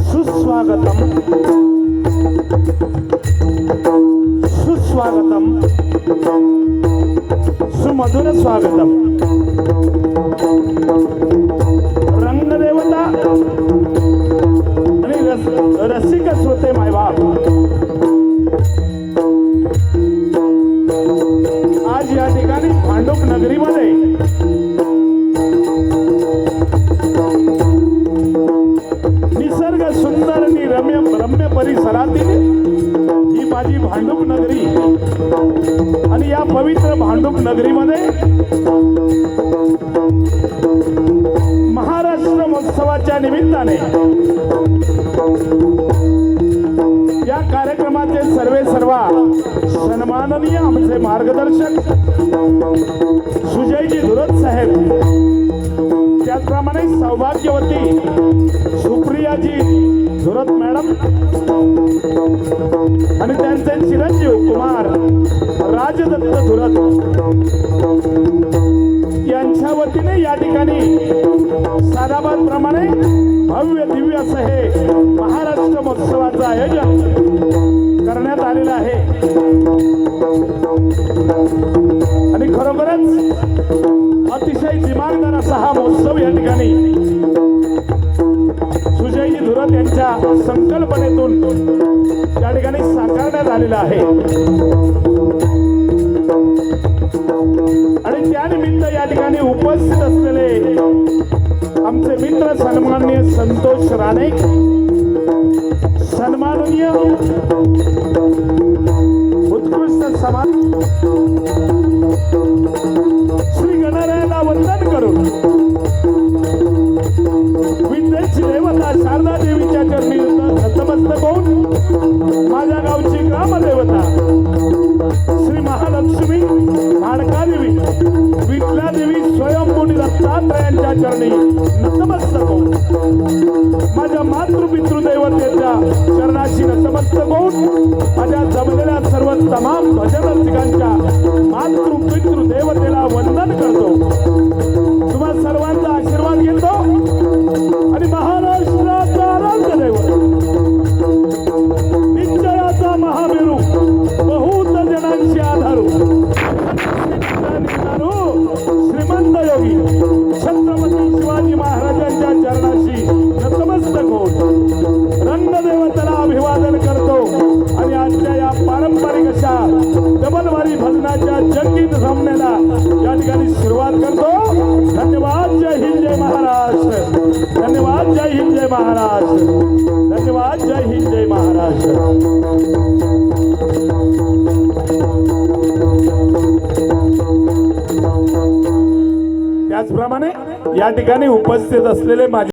सुस्वागतम। सुस्वागतम। सुमधुर स्वागतम। रंगदेवता आणि रस रसिक श्रोते मायबाप। माझी भांडूप नगरी. आणि या पवित्र भांडूप नगरीमध्ये महाराष्ट्र महोत्सवाच्या निमित्ताने या कार्यक्रमाचे सर्वे सर्वा सन्माननीय आमचे मार्गदर्शक सुजयजी धुरत साहेब. त्याचप्रमाणे सौभाग्यवती सुप्रियाजी सुरत मॅडम. आणि त्यांचे चिरंजीव कुमार राजदत्त धुरत यांच्या वतीने या ठिकाणी साधाबाद प्रमाणे भव्य दिव्य असं हे महाराष्ट्र महोत्सवाचं आयोजन करण्यात आलेलं आहे. आणि खरोखरच अतिशय दिमागदार असा हा महोत्सव या ठिकाणी सुजयजी यांच्या संकल्पनेतून या ठिकाणी साकारण्यात आलेला आहे. आणि त्यानिमित्त या ठिकाणी उपस्थित असलेले आमचे मित्र सन्माननीय संतोष राणे सन्माननीय उत्कृष्ट समाज श्री गणरायाला वंदन करून विद्येची देवता शारदा श्री महालक्ष्मी माणका देवी विठला देवी स्वयंभूनी दत्तात्रयांच्या चरणी नतमस्तक होऊन. माझ्या मातृपितृ देवतेच्या चरणाशी नतमस्तक होऊन माझ्या जमलेल्या सर्व तमाम भजन रसिकांच्या मातृपितृ देवतेला वंदन करतो. पारंपरिक अशा डबलवारी भजनाच्या जंगीत सामन्याला या ठिकाणी सुरुवात करतो. धन्यवाद जय हिंद जय महाराष्ट्र धन्यवाद जय हिंद जय महाराष्ट्र धन्यवाद जय हिंद जय महाराष्ट्र त्याचप्रमाणे या ठिकाणी उपस्थित असलेले माझे